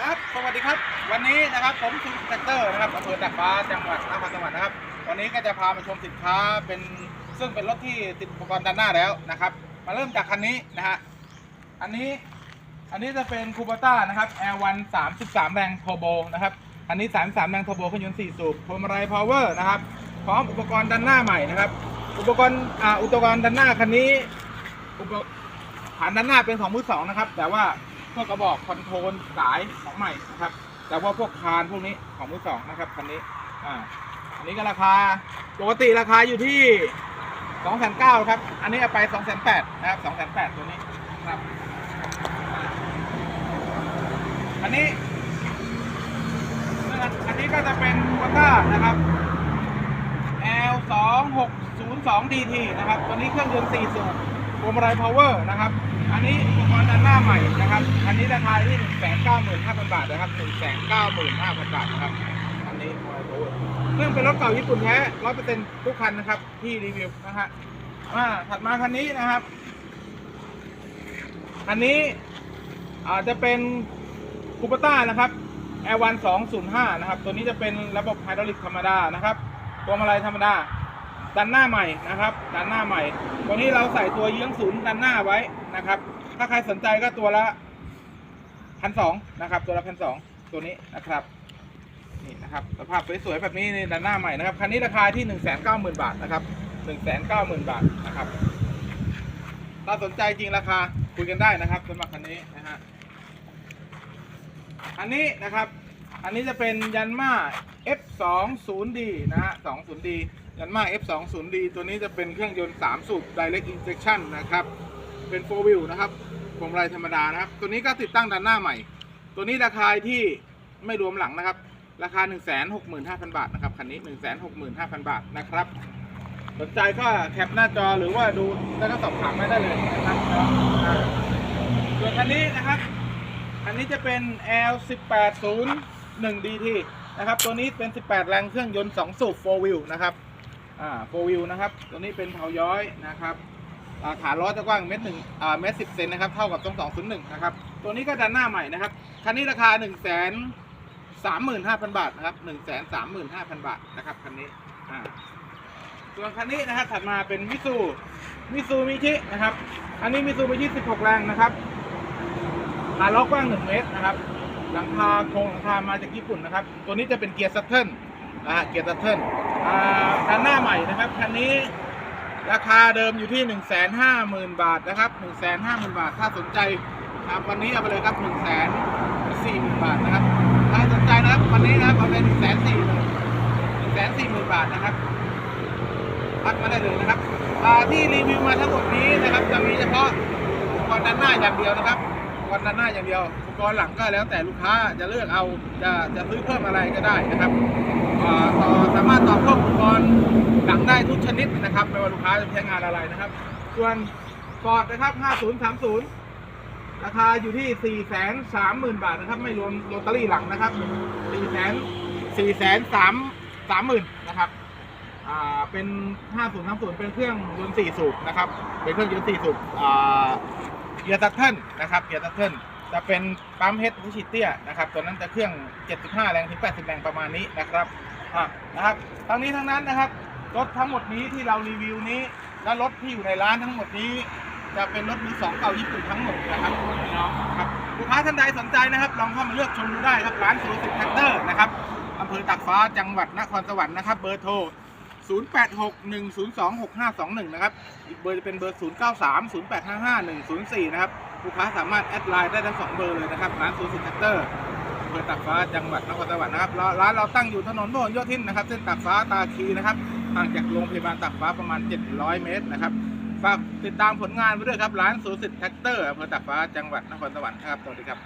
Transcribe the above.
ครับ สวัสดีครับ วันนี้นะครับผมสุนแทรคเตอร์นะครับอำเภอตากฟ้าจังหวัดนครสวรรค์นะครับ วันนี้ก็จะพามาชมสินค้าเป็นซึ่งเป็นรถที่ติดอุปกรณ์ด้านหน้าแล้วนะครับ มาเริ่มจากคันนี้นะฮะ อันนี้ อันนี้จะเป็นคูเบต้านะครับ L1 33 แรงโทโบนะครับ อันนี้ 33 แรงโทโบเครื่องยนต์4สูบพวงมาลัยพาวเวอร์นะครับ พร้อมอุปกรณ์ด้านหน้าใหม่นะครับ อุปกรณ์ อ่า อุปกรณ์ด้านหน้าคันนี้ อุปฐานด้านหน้าเป็นของมือสองนะครับ แต่ว่า พวกกระบอกคอนโทรลสายของใหม่นะครับ แต่ว่าพวกคานพวกนี้ของมือสองนะครับคันนี้อ่าอันนี้ก็ราคาปกติราคาอยู่ที่สองแสนเก้าครับ อันนี้เอาไปสองแสนแปดนะครับสองแสนแปดตัวนี้ครับอันนี้อันนี้ก็จะเป็นวอต้านะครับ L 2 6 0 2 DT นะครับ ตัวนี้เครื่องยนต์4สูบ วงมาลัยพาวเวอร์นะครับ อันนี้อุปกรณ์ด้านหน้าใหม่นะครับ อันนี้ราคาที่195,000บาทนะครับ195,000บาทนะครับ อันนี้พวมาลัยพาวเวอร์เครื่องเป็นรถเก่าญี่ปุ่นแท้100%ทุกคันนะครับ ที่รีวิวนะฮะอ่าถัดมาคันนี้นะครับ อันนี้อาจจะเป็นคูปต้านะครับ L1 205นะครับ ตัวนี้จะเป็นระบบไฮดรอลิกธรรมดานะครับ ตัวมาลัยธรรมดา ดันหน้าใหม่นะครับ ดันหน้าใหม่ ตัวนี้เราใส่ตัวเยื้องศูนย์ดันหน้าไว้นะครับ ถ้าใครสนใจก็ตัวละพันสองนะครับ ตัวละพันสองตัวนี้นะครับนี่นะครับสภาพสวยๆแบบนี้นดันหน้าใหม่นะครับคันนี้ราคาที่หนึ่งแสนเก้าหมื่นบาทนะครับหนึ่งแสนเก้าหมื่นบาทนะครับถ้าสนใจจริงราคาคุยกันได้นะครับสำหรับคันนี้นะฮะอันนี้นะครับ อันนี้จะเป็นยันมา F20D นะฮะ 20D ยันมา F20D ตัวนี้จะเป็นเครื่องยนต์ 3 สูบ Direct Injection นะครับ เป็น 4 wheel นะครับพวงมาลัยธรรมดานะครับ ตัวนี้ก็ติดตั้งด้านหน้าใหม่ ตัวนี้ราคาที่ไม่รวมหลังนะครับ ราคา 165,000 บาทนะครับ คันนี้ 165,000 บาทนะครับ สนใจก็แคปหน้าจอหรือว่าดูแล้วก็สอบถามมาได้เลยนะครับส่วนคันนี้นะครับอันนี้จะเป็น L 1 8 0 1 DT นะครับ ตัวนี้เป็น 18 แรงเครื่องยนต์ 2 สูบ 4 wheel นะครับ อ่า4 wheel นะครับ ตัวนี้เป็นเผาย้อยนะครับอ่าฐานล้อจะกว้างเมตรหนึ่งอ่าเมตรสิบเซนนะครับ เท่ากับตรง201นะครับ ตัวนี้ก็ดันหน้าใหม่นะครับ คันนี้ราคา1 3 5 0 0 0บาทนะครับ1 3 5 0 0 0บาทนะครับคันนี้อ่าส่วนคันนี้นะครับถัดมาเป็นมิซูมิซูมิชินะครับ อันนี้มิซูมิชิ16แรงนะครับฐานล้อกว้าง1เมตรนะครับ หลังคาโครงหลังคามาจากญี่ปุ่นนะครับ ตัวนี้จะเป็นเกียร์ซัตเทิล เกียร์ซัตเทิลอ่าคันหน้าใหม่นะครับคันนี้ราคาเดิมอยู่ที่ 1 5 0 0 0 0 บาทนะครับ 1 5 0 0 0 0 บาท ถ้าสนใจครับวันนี้เอาไปเลยครับ 1 4 0 0 0 0 บาทนะครับ ถ้าสนใจนะครับวันนี้นะครับเอาไป1 4 0 0 0 1 4 0 0 0 0บาทนะครับทักมาได้เลยนะครับที่รีวิวมาทั้งหมดนี้นะครับจะมีเฉพาะอุปกรณ์ด้านหน้าอย่างเดียวนะครับ กรณ์ด้านหน้าอย่างเดียวอุปกรณ์หลังก็แล้วแต่ลูกค้าจะเลือกเอาจะจะซื้อเพิ่มอะไรก็ได้นะครับต่อสามารถต่อเพิ่มอุปกรณ์หลังได้ทุกชนิดนะครับไม่ว่าลูกค้าจะใช้งานอะไรนะครับ ส่วนฟอร์ดนะครับ 5030 ราคาอยู่ที่ 4 3 0 0 0 0 บาทนะครับ ไม่รวมโรตารี่หลังนะครับ4 3 4 3 3 3 0,000นะครับอ่าเป็น 5030 เป็นเครื่องยนต์4สูบนะครับ เป็นเครื่องยนต์4สูบ เกียร์ตัตเทิลนะครับเกียร์ตัตเทิลจะเป็นปั๊มเฮดวิชิเตียนะครับตัวนั้นจะเครื่อง 75 แรงถึง 80 แรงประมาณนี้นะครับอะนะครับทั้งนี้ทั้งนั้นนะครับรถทั้งหมดนี้ที่เรารีวิวนี้ และรถที่อยู่ในร้านทั้งหมดนี้ จะเป็นรถมือสองเก่าญี่ปุ่นทั้งหมดนะครับพี่น้องครับลูกค้าท่านใดสนใจนะครับ ลองเข้ามาเลือกชมดูได้ครับร้านสุรสิทธิ์แท็กเตอร์นะครับอำเภอตากฟ้าจังหวัดนครสวรรค์นะครับเบอร์โทร 0861026521 นะครับ อีกเบอร์จะเป็นเบอร์ 0930855104 นะครับ ลูกค้าสามารถแอดไลน์ได้ทั้งสองเบอร์เลยนะครับ ร้านซูซิแท็กเตอร์อำเภอตากฟ้า จังหวัดนครสวรรค์นะครับ ร้านเราตั้งอยู่ถนนพหลโยธินนะครับ เส้นตากฟ้าตาคีนะครับห่างจากโรงพยาบาลตากฟ้าประมาณ 700 เมตรนะครับ ฝากติดตามผลงานไปด้วยครับ ร้านซูซิแท็กเตอร์อำเภอตากฟ้า จังหวัดนครสวรรค์ครับ สวัสดีครับ